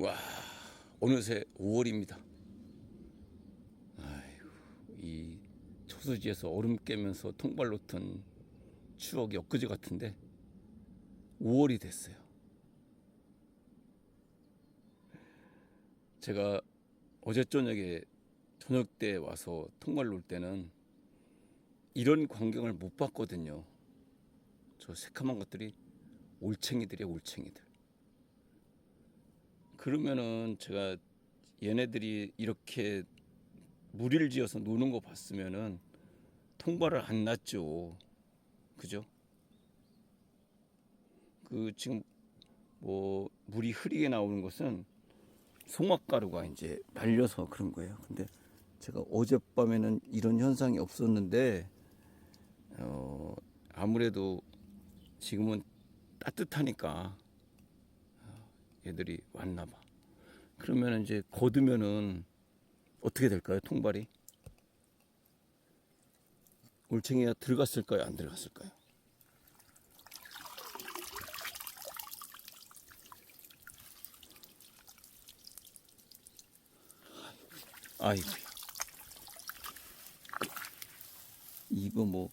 와 어느새 5월입니다. 아이고 이 초수지에서 얼음 깨면서 통발 놓던 추억이 엊그제 같은데 5월이 됐어요. 제가 어제 저녁에 저녁 때 와서 통발 놓을 때는 이런 광경을 못 봤거든요. 저 새카만 것들이 올챙이들이야 올챙이들. 그러면은 제가 얘네들이 이렇게 무리를 지어서 노는 거 봤으면은 통발을 안 났죠. 그죠? 그 지금 뭐 물이 흐리게 나오는 것은 송화가루가 이제 말려서 그런 거예요. 근데 제가 어젯밤에는 이런 현상이 없었는데 어 아무래도 지금은 따뜻하니까 어, 얘들이 왔나 봐. 그러면 이제 거두면은 어떻게 될까요? 통발이? 올챙이가 들어갔을까요? 안 들어갔을까요? 아이고. 이거 뭐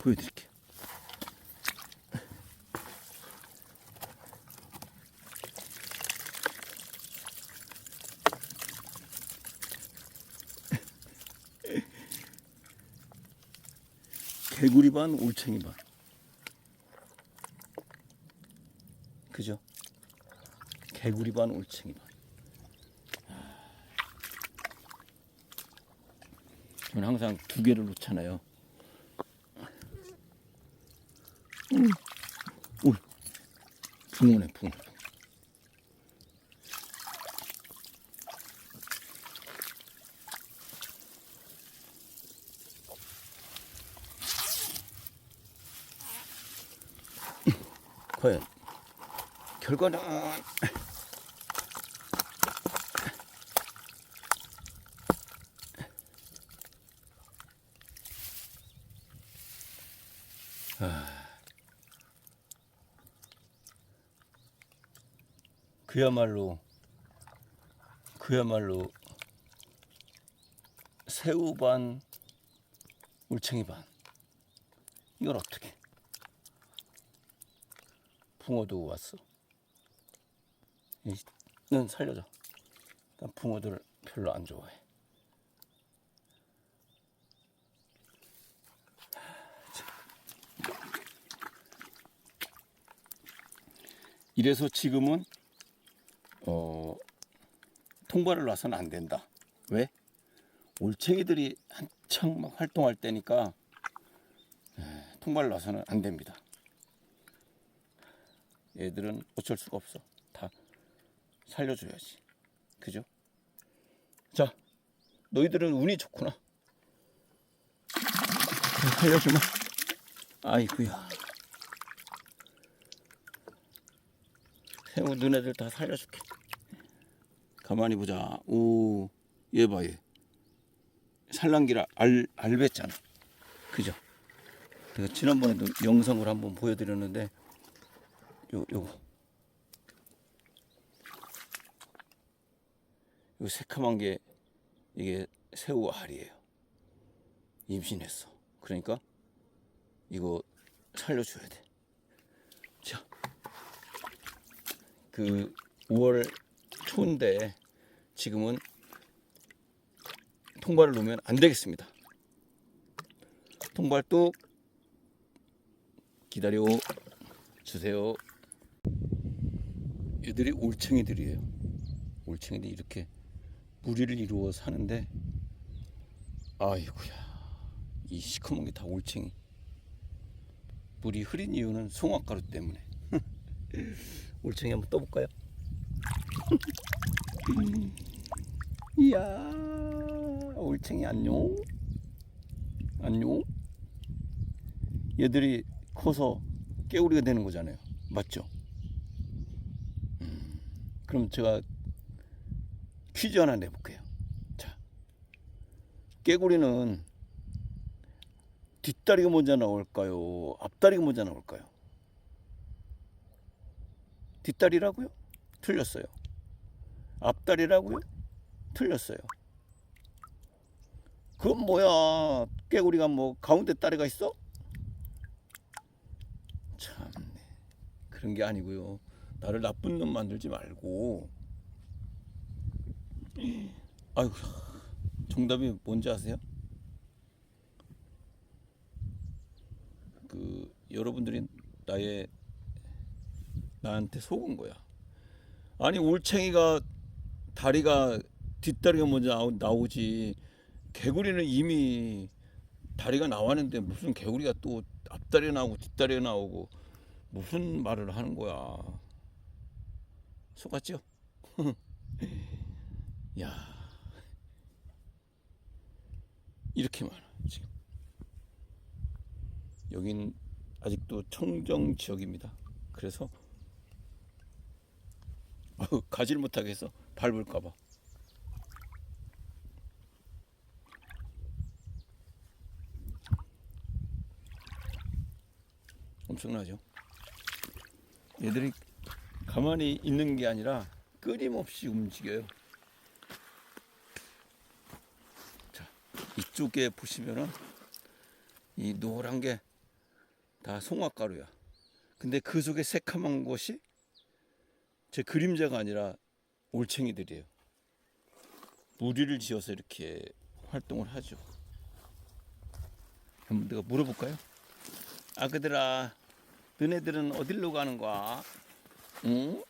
보여드릴게요. 개구리 반, 올챙이 반. 그죠? 개구리 반, 올챙이 반. 저는 항상 두 개를 놓잖아요. 오, 붕어네, 붕어. 과연 결과는 그야말로 그야말로 새우 반 울챙이 반. 이걸 어떻게? 붕어도 왔어. 이는 살려줘. 난 붕어들 별로 안 좋아해. 이래서 지금은 어, 통발을 놔서는 안 된다. 왜? 올챙이들이 한창 막 활동할 때니까 에, 통발을 놔서는 안 됩니다. 얘들은 어쩔 수가 없어. 다 살려줘야지. 그죠? 자, 너희들은 운이 좋구나. 살려주마. 아이구야. 새우 너네들 다 살려줄게. 가만히 보자. 오, 얘 봐, 얘. 산란기라 알, 알bes잖아. 그죠? 내가 지난번에도 영상을 한번 보여드렸는데, 요, 요거. 요 새카만 게, 이게 새우 알이에요. 임신했어. 그러니까, 이거 살려줘야 돼. 자. 그 5월 초인데 지금은 통발을 놓으면 안 되겠습니다. 통발 뚝 기다려 주세요. 얘들이 올챙이들이에요. 올챙이들이 이렇게 무리를 이루어 사는데 아이고야 이 시커먼 게 다 올챙이. 물이 흐린 이유는 송화가루 때문에. 올챙이 한번 떠볼까요? 이야, 올챙이 안녕. 안녕. 얘들이 커서 깨우리가 되는 거잖아요. 맞죠? 음, 그럼 제가 퀴즈 하나 내볼게요. 자, 깨구리는 뒷다리가 먼저 나올까요? 앞다리가 먼저 나올까요? 뒷다리라고요? 틀렸어요. 앞다리라고요? 틀렸어요. 그건 뭐야? 깨구리가 뭐 가운데 다리가 있어? 참네. 그런 게 아니고요. 나를 나쁜 놈 만들지 말고. 아유, 정답이 뭔지 아세요? 그 여러분들이 나의 나한테 속은 거야. 아니 올챙이가 다리가 뒷다리가 먼저 나오, 나오지 개구리는 이미 다리가 나왔는데 무슨 개구리가 또 앞다리가 나오고 뒷다리가 나오고 무슨 말을 하는 거야. 속았죠? 야 이렇게 많아 지금. 여긴 아직도 청정 지역입니다. 그래서 가지를 못하겠어 밟을까봐. 엄청나죠? 얘들이 가만히 있는 게 아니라 끊임없이 움직여요. 자, 이쪽에 보시면은 이 노란 게 다 송화가루야. 근데 그 속에 새카만 것이 제 그림자가 아니라 올챙이들이에요. 무리를 지어서 이렇게 활동을 하죠. 한번 내가 물어볼까요? 아 그들아, 너네들은 어디로 가는 거야? 응?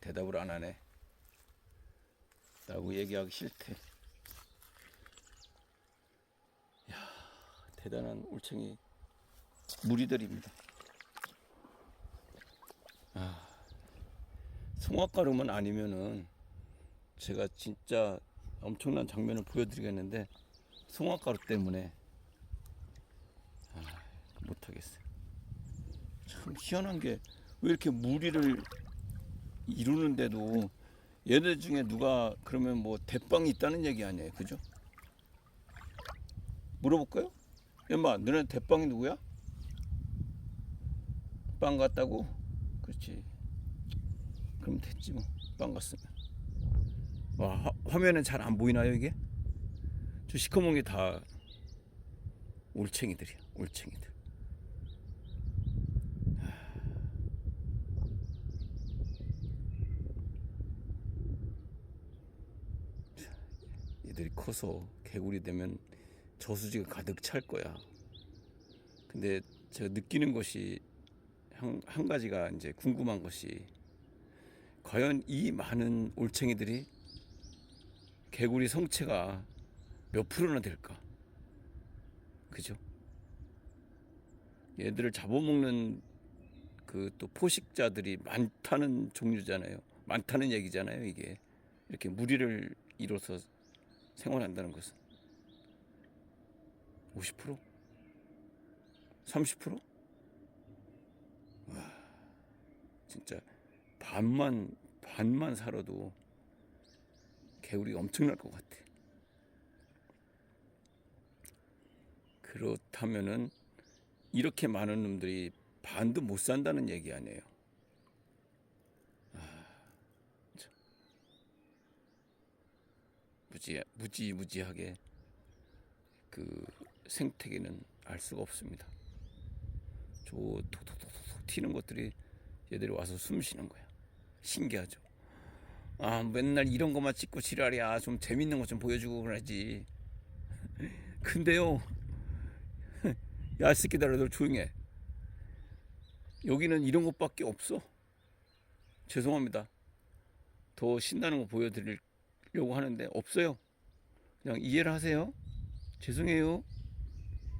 대답을 안 하네. 라고 얘기하기 싫대. 대단한 올챙이 무리들입니다. 송화가루만 아니면은 제가 진짜 엄청난 장면을 보여드리겠는데 송화가루 때문에 아, 못하겠어요. 참 희한한 게 왜 이렇게 무리를 이루는데도 얘들 중에 누가 그러면 뭐 대빵이 있다는 얘기 아니에요, 그죠? 물어볼까요? 엄마, 너네 대빵이 누구야? 빵 같다고? 그렇지. 그럼 됐지 뭐. 빵 같으면. 와, 화, 화면은 잘안 보이나요, 이게? 저 시커먼 게 다 올챙이들이야, 올챙이들. 자, 얘들이 커서 개구리 되면 저수지가 가득 찰 거야. 근데 제가 느끼는 것이 한, 한 가지가 이제 궁금한 것이 과연 이 많은 올챙이들이 개구리 성체가 몇 프로나 될까? 그죠? 얘들을 잡아먹는 그 또 포식자들이 많다는 종류잖아요. 많다는 얘기잖아요. 이게 이렇게 무리를 이뤄서 생활한다는 것은. 50%? 30%? 와, 진짜 반만 반만 살아도 개구리가 엄청날 것 같아. 그렇다면은 이렇게 많은 놈들이 반도 못 산다는 얘기 아니에요. 아, 참. 무지 무지무지하게 그 생태계는 알 수가 없습니다. 저 톡톡톡톡 튀는 것들이 얘들이 와서 숨 쉬는 거야. 신기하죠. 아 맨날 이런 것만 찍고 지랄이야. 좀 재밌는 것 좀 보여주고 그러지. 근데요. 야 새끼들아 너 조용해. 여기는 이런 것밖에 없어. 죄송합니다. 더 신나는 거 보여드리려고 하는데 없어요. 그냥 이해를 하세요. 죄송해요.